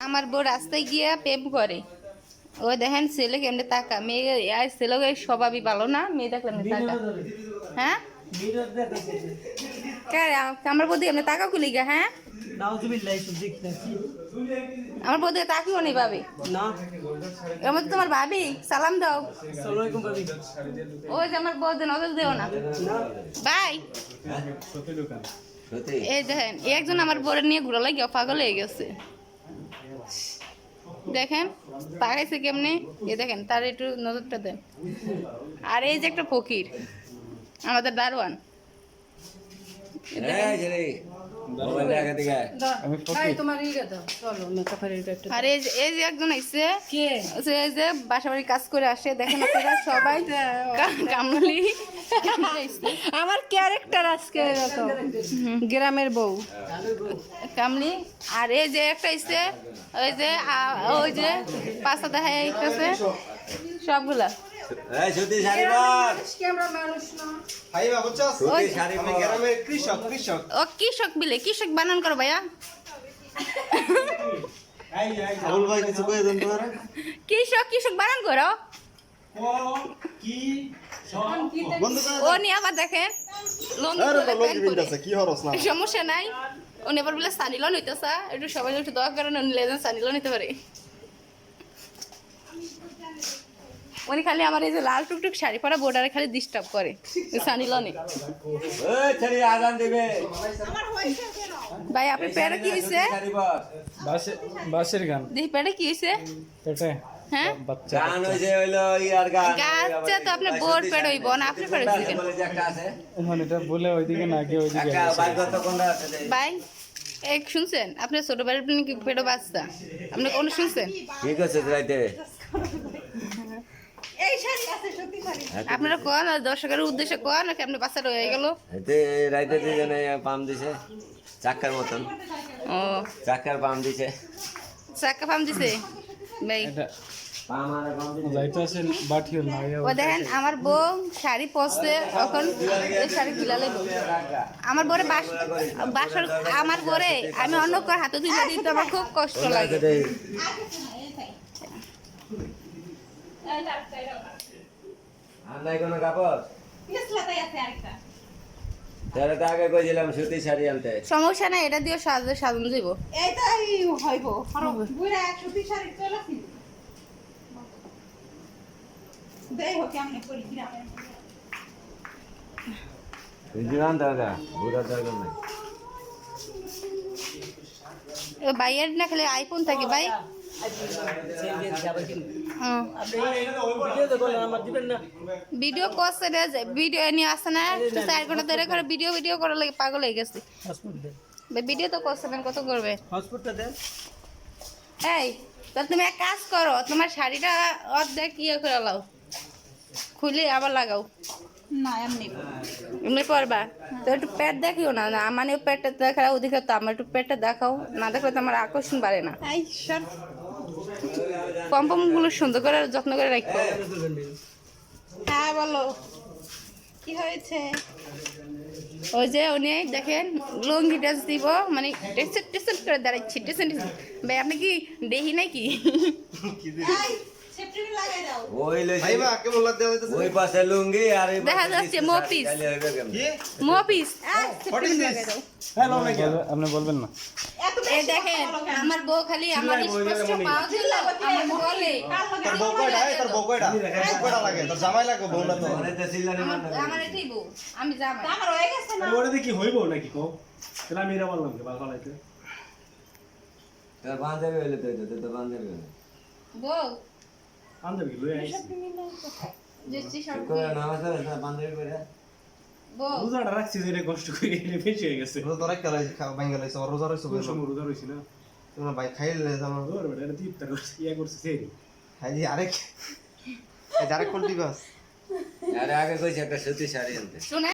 আমার বউ রাস্তায় গিয়ে প্রেম করে। ওই দেখেন ছেলে কেমনে তাকা। মেয়ে আর ছেলে স্বভাবই ভালো না মেয়ে দেখলে এমনি তাকা? হ্যাঁ? আমার বউ এমনি তাকা কুলি গা হ্যাঁ? আমার বউ দিকে তাকিও নেই ভাবি? না। এর মধ্যে তোমার ভাবি? সালাম দাও। আসসালামু আলাইকুম ভাবি। ওই যে আমার বউ নজর দেও না। বাই। এই দেখেন একজন আমার বউরে নিয়ে ঘুরা লাগিয়ে পাগল হয়ে গেছে। দেখেন পাকাইছে কেমনে? এ দেখেন তার একটু নজরটা দেন। আর এই যে একটা ফকির আমাদের দারোয়ান। এই দেখেন। এই ছেলে মোবাইল দেখা দিকে আর এই যে এই যে একজন আইছে এই যে বাসা বাড়ি কাজ করে আসে দেখেন আপনারা সবাই কামলি। আমার ক্যারেক্টার আজকে এরকম। গ্রামের বউ। কামলি আর এই যে একটা আইছে ওই যে ওই যে পাঁচটা দেখা যাইতেছে সবগুলা। ও কৃষক বিলে কৃষক বানান করো ভাইয়া। কৃষক কৃষক বানান করো। করে ও নিয়ে আবার না। সমস্যা নাই। ও নেবার বলে সানি লোন হইতেছে একটু সবাই একটু দয়া করেন উনি লেজেন লোন পারে। উনি খালি আমার এই যে লাল টুকটুক শাড়ি পরা বোর্ডারে খালি ডিস্টার্ব করে সানি লোনে এই ছেলে আজান দিবে। ভাই আপনার পেটে কি হয়েছে বাসের গান। দেখি পেটে কি হয়েছে পেটে। হ্যাঁ? বাচ্চা গান হইছে হইল ইয়ার গান গাছটা তো আপনার বোর না এটা বলে ওইদিকে গিয়ে ওইদিকে কত কোনটা আছে ভাই এক শুনছেন? আপনার ছোট বাড়ির কি পেটে বাচ্চা? আপনি কোন শুনছেন? রাইতে আপনারা কোন দর্শকের উদ্দেশ্যে কোন নাকি আপনি বাচ্চা রয়ে গেল? এতে রাইতে দুজনে পাম দিছে চাক্কার মতন। ও। চাক্কার পাম দিছে। চাক্কা ফাম দিছে? ভাই। ও দেখেন আমার বউ শাড়ি পরছে এখন শাড়ি তুলালে আমার বরে বাস বাসর আমার বরে আমি অন্য কার হাতে তুলে দিতে আমার খুব কষ্ট লাগে। সুতি সমস্যা নাই এটা দিয়ে সাজে সাজানো যাব এইটাই হইব। বুড়া একশো শাড়ি চলে দেই হোক করি বুড়া নাই ভাইয়ের না খালি আইফোন থাকে ভাই। ভিডিও করছে ভিডিও নিয়ে আসে না চার ঘণ্টা ধরে করে ভিডিও ভিডিও করার লাগে পাগল হয়ে গেছে। ভিডিও তো করছে না কত করবে? এই তা তুমি এক কাজ করো তোমার শাড়িটা অর্ধেক ইয়ে করে লাও। খুলে আবার লাগাও। না এমনি। এমনি পরবা তো একটু পেট দেখিও না না মানে দেখা ওদিকে তো আমার একটু দেখাও না দেখলে তো আমার আকর্ষণ বাড়ে না। সুন্দর করে যত্ন করে রাখো। হ্যাঁ বলো। কি হয়েছে? ওই যে উনি দেখেন লুঙ্গি ড্রেস দিব মানে টেসেন্ট টেসেন্ট করে দাঁড়াচ্ছি টেসেন্ট ভাই আপনি কি দেহি নাকি? ওই ওই পাশে লুঙ্গি আর দেখা যাচ্ছে শাড়ি, মফিস। তাইলে হইবে কেমনে? কি? মফিস। What is this? হ্যালো নাকি বলবে- আপনি বলবেন না। দেখেন আমার বউ খালি আমার স্পষ্ট পাও দিল আমার বলে। তোর বউ কয়টা? তোর বউ কয়টা? বউ কয়টা লাগে? তোর জামাই লাগে বউ না তো। ওরে তো চিল্লানি আমার এটাই বউ আমি যাব আমার হয়ে গেছে না। ওটা দেখি হইব নাকি কো তাহলে আমি এরা বললাম কি বাবা লাইতে তোর বান্ধবী হইলে তো তোর বান্ধবী হইলে। বউ আনতে লই আইছি। যেছি ঠিক সব করে। নামাজ পড়ে তোর বান্ধবী করে রোজাটা রাখছি যে কষ্ট করে এটা বেশি হয়ে গেছে। রোজা রাখতে লাইছি খাওয়া ভাঙ্গা লাইছি আর রোজা রইছো কোন সময় রোজা রইছি না? তোমরা ভাই খাইলে আমার ওর বেটা এটা তীপ্তা করছে ইয়া করছে সেই খাই দি আরেক আরেক কোন দিবাস? আরে আগে কইছে একটা সুতি শাড়ি আনতে শুনে